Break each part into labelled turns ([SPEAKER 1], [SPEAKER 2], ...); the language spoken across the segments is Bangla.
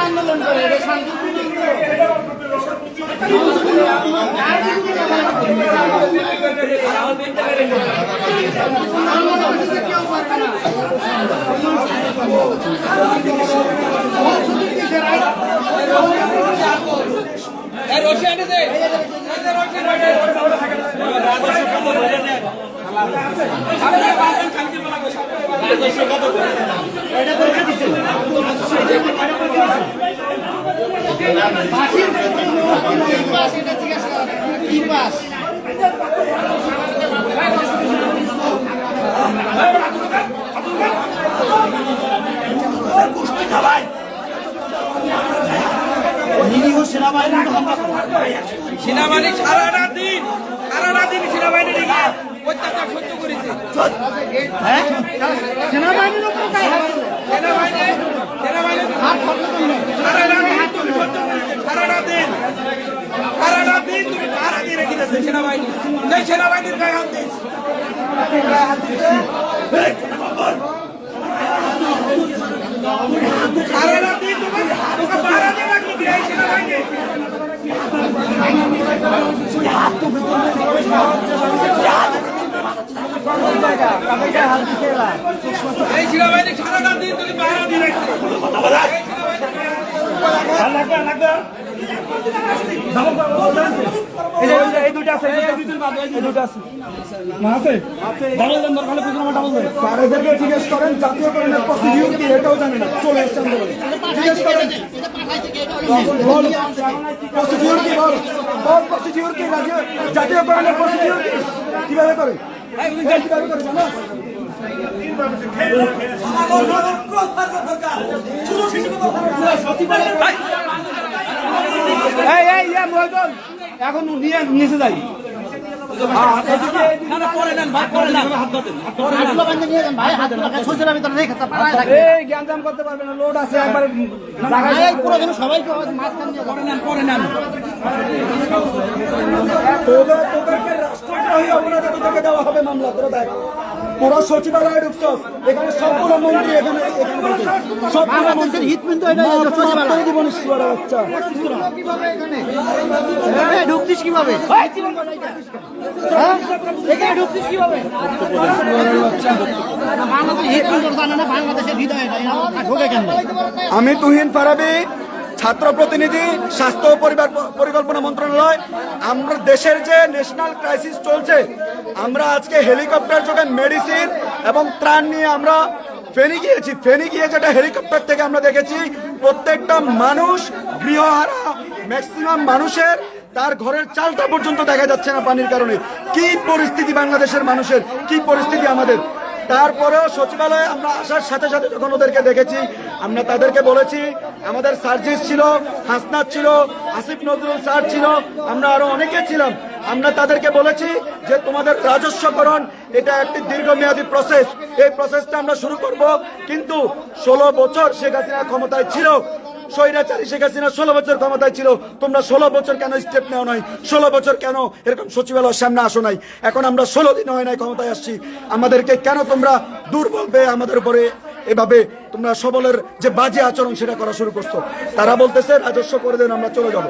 [SPEAKER 1] আন্দোলন করে এটা শান্তিপূর্ণ কেউ পারবে না বাসির কি কি
[SPEAKER 2] সেনাবাহিনী সারাটা দিন সারাটা দিন সেনাবাহিনী অত্যাচার সহ্য করেছে।
[SPEAKER 1] সেনাবাহিনীর উপর।
[SPEAKER 2] সেনাবাহিনী সেনাবাহিনী
[SPEAKER 1] হাত ধরলে তো নেই।
[SPEAKER 2] সারাটা দিন তুমি সহ্য করেছে। সারাটা দিন। সারাটা দিন তুমি পাহারা দিয়ে রেখে দিয়েছে সেনাবাহিনী। সেই সেনাবাহিনীর গায়ে হাত দিস সারাটা দিন তুমি তোকে পাহারা দিয়ে রাখলি সেনাবাহিনী। এই সেনাবাহিনী
[SPEAKER 3] এদেরকে জিজ্ঞেস করেন জাতীয়করণের প্রসিডিউর কি এটাও চলে এসছে আন্দোলনে জিজ্ঞেস করেন বল বল বল কীভাবে করে এখন নিয়ে নিচে যাই।
[SPEAKER 1] হাতগুলো বাঁধে নিয়ে যান ভাই হাতগুলো শরীরের ভিতরে রেখে তা পাড়ায় থাকে
[SPEAKER 3] এই জ্ঞান জাম করতে পারবে না লোড আছে একবার
[SPEAKER 1] সবাইকে করে নেন। করে নেন
[SPEAKER 3] রাষ্ট্রদ্রোহী অপরাধে তোদেরকে দেওয়া হবে মামলা তোরা দেখ। পুরো সচিবালয়ে ঢুকছস এখানে সবগুলো মন্ত্রী এখানে। সবগুলো
[SPEAKER 1] হিত বিন্দু এটা সচিবালয়।
[SPEAKER 3] মন্ত্রী জীবন শুয়ারে বাচ্চা।
[SPEAKER 1] এখানে ঢুকছিস কীভাবে? হ্যাঁ? এখানে ঢুকছিস কীভাবে? বাংলাদেশের হিত জানে না বাংলাদেশের হৃদয় এটা। এরা ঢোকে কেন?
[SPEAKER 3] আমি তুহিন ফারাবি ছাত্র প্রতিনিধি, স্বাস্থ্য পরিবার পরিকল্পনা মন্ত্রণালয়, আমরা দেশের যে ন্যাশনাল ক্রাইসিস চলছে, আমরা আজকে হেলিকপ্টার যোগে মেডিসিন এবং ত্রাণ নিয়ে আমরা ফেনি গিয়েছি। ফেনি গিয়ে যেটা হেলিকপ্টার থেকে আমরা দেখেছি, প্রত্যেকটা মানুষ গৃহহারা ম্যাক্সিমাম মানুষের, তার ঘরের চালটা পর্যন্ত দেখা যাচ্ছে না পানির কারণে। কি পরিস্থিতি বাংলাদেশের মানুষের, কি পরিস্থিতি আমাদের? তারপরেও সচিবালয়ে আমরা আসার সাথে সাথে যখন ওদেরকে দেখেছি, আমরা তাদেরকে বলেছি, আমাদের সার্জিস ছিল, হাসনাত ছিল, আসিফ নজরুল স্যার ছিল, আমরা আরও অনেকে ছিলাম। আমরা তাদেরকে বলেছি যে তোমাদের রাজস্বকরণ, এটা একটি দীর্ঘমেয়াদী প্রসেস এই প্রসেসটা আমরা শুরু করব, কিন্তু ষোলো বছর শেখ হাসিনা ক্ষমতায় ছিল স্বৈরাচারী শেখ হাসিনা ষোলো বছর ক্ষমতায় ছিল। তোমরা ষোলো বছর কেন স্টেপ নেওয়া নাই? ষোলো বছর কেন এরকম সচিবালয়ের সামনে আসো নাই? এখন আমরা ষোলো দিন হয় নাই ক্ষমতায় আসছি। আমাদেরকে কেন তোমরা দুর্বল পেয়ে আমাদের উপরে এভাবে তোমরা সবলের যে বাজে আচরণ সেটা করা শুরু করছ। তারা বলতেছে, রাজস্ব করে দেন, আমরা চলে যাব।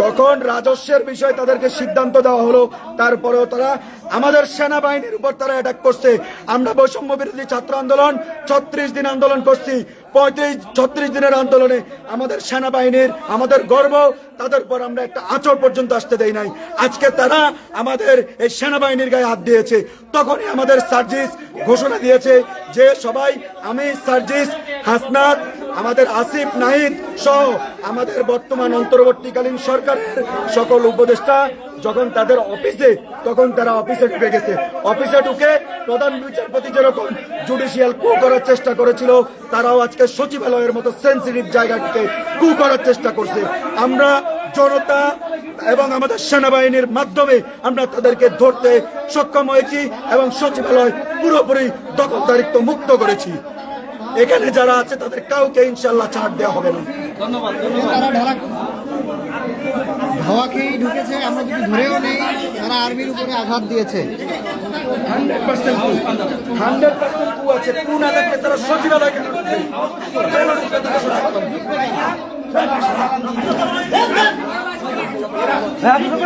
[SPEAKER 3] যখন রাজস্বের বিষয়ে তাদেরকে সিদ্ধান্ত দেওয়া হলো, তারপরেও তারা আমাদের সেনাবাহিনীর উপর তারা অ্যাটাক করছে। আমরা বৈষম্য বিরোধী ছাত্র আন্দোলন, ছত্রিশ দিন আন্দোলন করছি। পঁয়ত্রিশ, ছত্রিশ দিনের আন্দোলনে আমাদের সেনাবাহিনীর, আমাদের গর্ব, তাদের পর আমরা একটা আচর পর্যন্ত আসতে দেই নাই। আজকে তারা আমাদের এই সেনাবাহিনীর গায়ে হাত দিয়েছে। তখনই আমাদের সার্জিস ঘোষণা দিয়েছে যে সবাই, আমি সার্জিস হাসনাত, আমাদের আসিফ, নাহিদ সহ আমাদের বর্তমান অন্তর্বর্তীকালীন সরকারের সকল উপদেষ্টা, যখন তাদের অফিসে, তখন তারা অফিসে ঢুকে গেছে। অফিসে ঢুকে প্রধান বিচারপতি যেরকম জুডিশিয়াল কু করার চেষ্টা করেছিল, তারাও আজকে সচিবালয়ের মতো সেন্সিটিভ জায়গাটিকে কু করার চেষ্টা করছে। আমরা জনতা এবং আমাদের সেনাবাহিনীর মাধ্যমে আমরা তাদেরকে ধরতে সক্ষম হয়েছি এবং সচিবালয় পুরোপুরি দখলদারিত্ব মুক্ত করেছি। এখানে যারা আছে তাদের কাউকে ইনশাল্লাহ ছাড় দেওয়া হবে না।
[SPEAKER 1] খেয়েই ঢুকেছে আমরা যদি ধরেও নেই তারা আর্মির উপরে আঘাত দিয়েছে।
[SPEAKER 3] হান্ড্রেড পার্সেন্ট হান্ড্রেড পার্সেন্ট কু আছে। কু না থাকলে তারা সচিবালয় কেন ঢুকবে? কেন ঢুকবে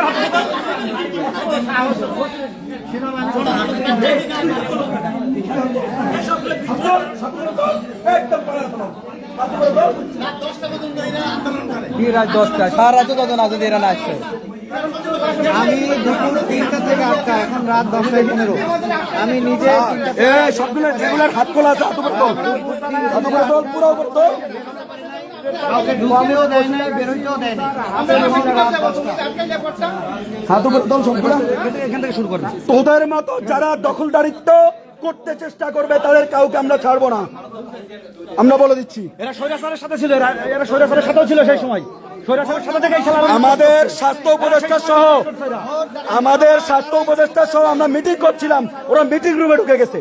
[SPEAKER 3] তারা সচিবালয়?
[SPEAKER 1] আমি দুপুর তিনটা থেকে আটটা এখন রাত দশটায় পনেরো। আমি নিজে
[SPEAKER 3] সবগুলো যেগুলোর হাত খোলা আছে হাত উপরে তোল। হাত উপরে তোল পুরো উপরে তোল।
[SPEAKER 1] কাউকে ঢুকতেও দেয় না বেরোতেও দেয় না
[SPEAKER 3] হাত উপরে তোল সবগুলো এখান থেকে শুরু করবে তোদের মতো যারা দখলদারিত্ব করতে চেষ্টা করবে তাদের কাউকে আমরা ছাড়বো না। আমরা বলে দিচ্ছি।
[SPEAKER 2] এরা স্বৈরাচারের সাথে ছিল এরা সাথেও ছিল সেই সময়।
[SPEAKER 3] আমাদের স্বাস্থ্য উপদেষ্টা সহ আমাদের স্বাস্থ্য উপদেষ্টা সহ আমরা মিটিং করছিলাম। ওরা মিটিং রুমে ঢুকে গেছে।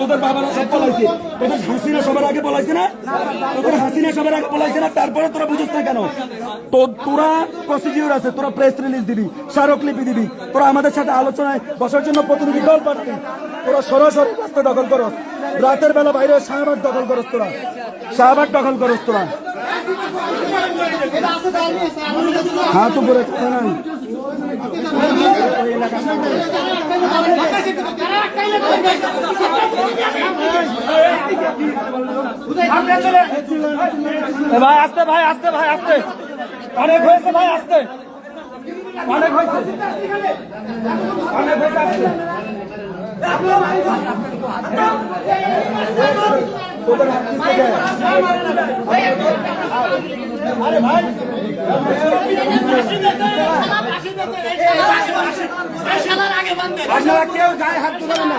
[SPEAKER 3] তোদের বাবারা সব বলাইছে তোদের হাসিনা সবার আগে বলাইছে না তোদের হাসিনা সবার আগে বলাইছে না তারপরে তোরা বুঝিস না কেন তো তোরা প্রসিডিউর আছে, তোরা প্রেস রিলিজ দিবি, স্মারকলিপি দিবি, তোরা আমাদের সাথে আলোচনায় বসার জন্য প্রতিনিধি দল পাঠাবি তোরা সরাসরি রাস্তা দখল করস। রাতের বেলা বাইরে শাহবাগ দখল করস তোরা। শাহবাগ দখল করস তোরা। উপরে কথা নাই।
[SPEAKER 2] ভাই, আসতে ভাই আসতে ভাই, আসতে। অনেক হয়েছে, ভাই, আসতে। অনেক হয়েছে। অনেক হয়েছে, আসতে। আপনারা কেউ গায়ে হাত তুলবে না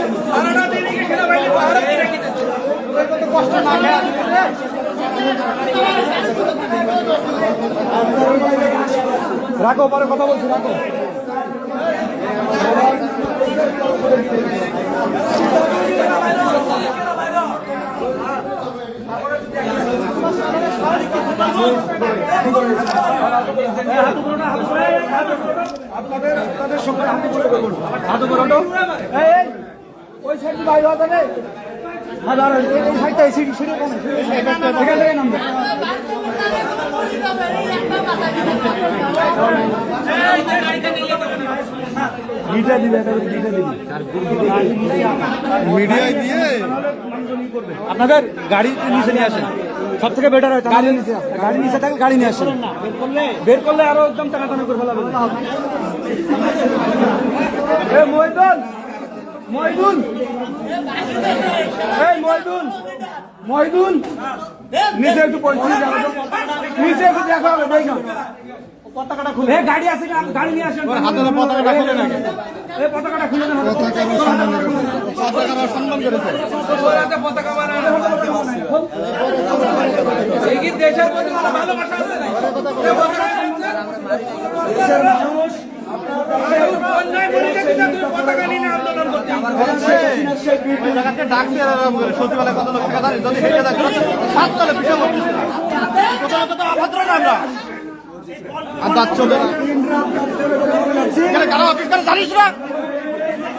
[SPEAKER 4] সারাটা দিন এই সেনাবাহিনী পাহারা দিয়ে রেখেছে
[SPEAKER 3] রাখো পরে কথা বলছি রাখো। আপনাদের আপনাদের সঙ্গে হাতে করে
[SPEAKER 2] হাত এই, ওই সাইড বাইরে হবে রে
[SPEAKER 1] মিডিয়ায় দিয়ে?
[SPEAKER 2] আপনাদের গাড়ি নিচে নিয়ে আসেন। সব থেকে বেটার হয় গাড়ি নিচে গাড়ি নিচে থাকলে গাড়ি নিয়ে আসেন। বের করলে আরও একদম টানাটানি করে ফেলাবেন। মহিদুল মহিদুল। এই মহিদুল মহিদুল নিচে একটু পরিস্থিতি দেখো। নিচে একটু দেখো দেখো। পতাকাটা খুলে গাড়ি আছে গাড়ি নিয়ে আসেন। হাতে পতাকাটা খুলে না এই পতাকাটা খুলে না
[SPEAKER 1] পতাকার সম্মান করেছে
[SPEAKER 4] পতাকা বানানো। এই কি দেশের প্রতি ভালোবাসা আছে? না
[SPEAKER 3] দেশের মানুষ
[SPEAKER 4] অন্যায় বলে দেখি না তুমি পতাকা নিয়ে আন্দোলন করতে
[SPEAKER 3] শেখ হাসিনা ওই জায়গাতে ডাকছে এরকম করে, সচিবালয়ে কত লোক টাকা জানি যদি হেঁটে থাকতো সাত তলে বিশাল লোক ছিল। প্রথমত তো অভদ্র না আমরা আর দাঁত চলে জানিস না